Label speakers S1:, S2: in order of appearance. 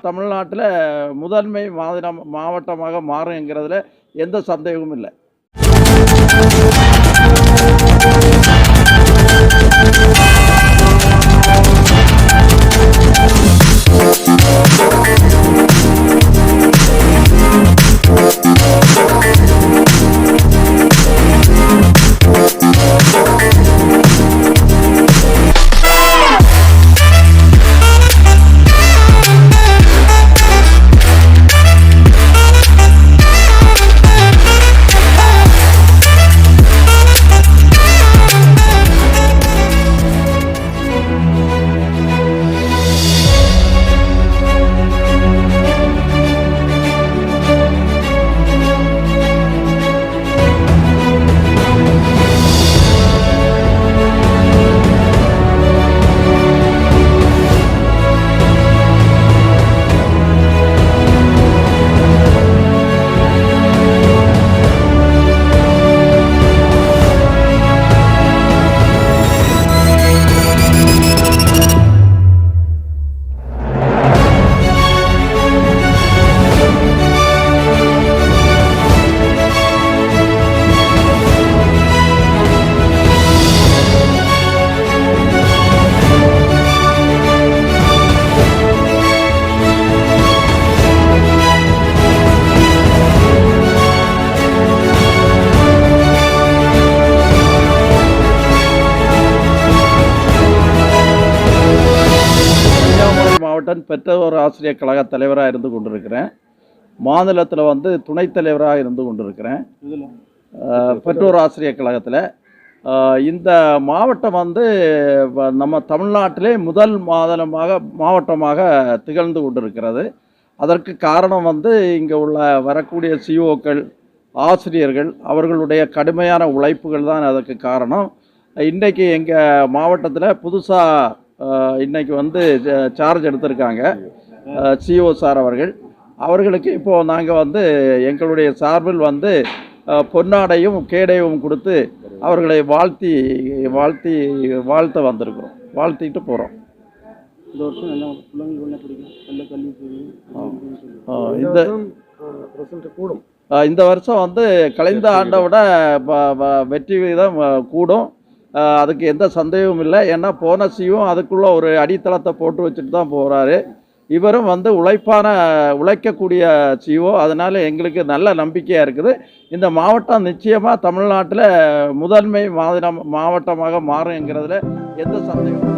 S1: தமிழ்நாட்டில் முதன்மை மாநிலம் மாவட்டமாக மாறுங்கிறதுல எந்த சந்தேகமும் இல்லை. மாவட்டம் பெற்றோர் ஆசிரியர் கழக தலைவராக இருந்து கொண்டிருக்கிறேன். மாநிலத்தில் வந்து துணைத் தலைவராக இருந்து கொண்டிருக்கிறேன். பெற்றோர் ஆசிரியர் கழகத்தில். இந்த மாவட்டம் வந்து நம்ம தமிழ்நாட்டிலே முதல் மாதமாக மாவட்டமாக திகழ்ந்து கொண்டிருக்கிறது. அதற்கு காரணம் வந்து இங்கே உள்ள வரக்கூடிய சிஓக்கள் ஆசிரியர்கள் அவர்களுடைய கடுமையான உழைப்புகள் தான் அதற்கு காரணம். இன்றைக்கு எங்கள் மாவட்டத்தில் புதுசாக இன்னைக்கு வந்து சார்ஜ் எடுத்திருக்காங்க. சிஓ சார் அவர்கள். அவர்களுக்கு இப்போது நாங்கள் வந்து எங்களுடைய சார்பில் வந்து பொன்னாடையும் கேடயமும் கொடுத்து அவர்களை வாழ்த்தி வாழ்த்தி வாழ்த்த வந்திருக்கிறோம். வாழ்த்திட்டு போகிறோம்
S2: இந்த
S1: இந்த
S2: ரிசல்ட் கூடும்.
S1: அஹ் இந்த வருஷம் வந்து கலைந்த ஆண்டை விட. வெற்றி விகிதம் கூடும். அதுக்கு எந்த சந்தேகமும் இல்லை. ஏன்னா போனஸையும் அதுக்குள்ளே ஒரு அடித்தளத்தை போட்டு வச்சுட்டு தான் போகிறாரு இவரும் வந்து உழைப்பான உழைக்கக்கூடிய சிஓ. அதனால் எங்களுக்கு நல்ல நம்பிக்கையாக இருக்குது. இந்த மாவட்டம் நிச்சயமாக தமிழ்நாட்டில் முதன்மை மாதிரம் மாவட்டமாக மாறுங்கிறதுல எந்த சந்தேகமும்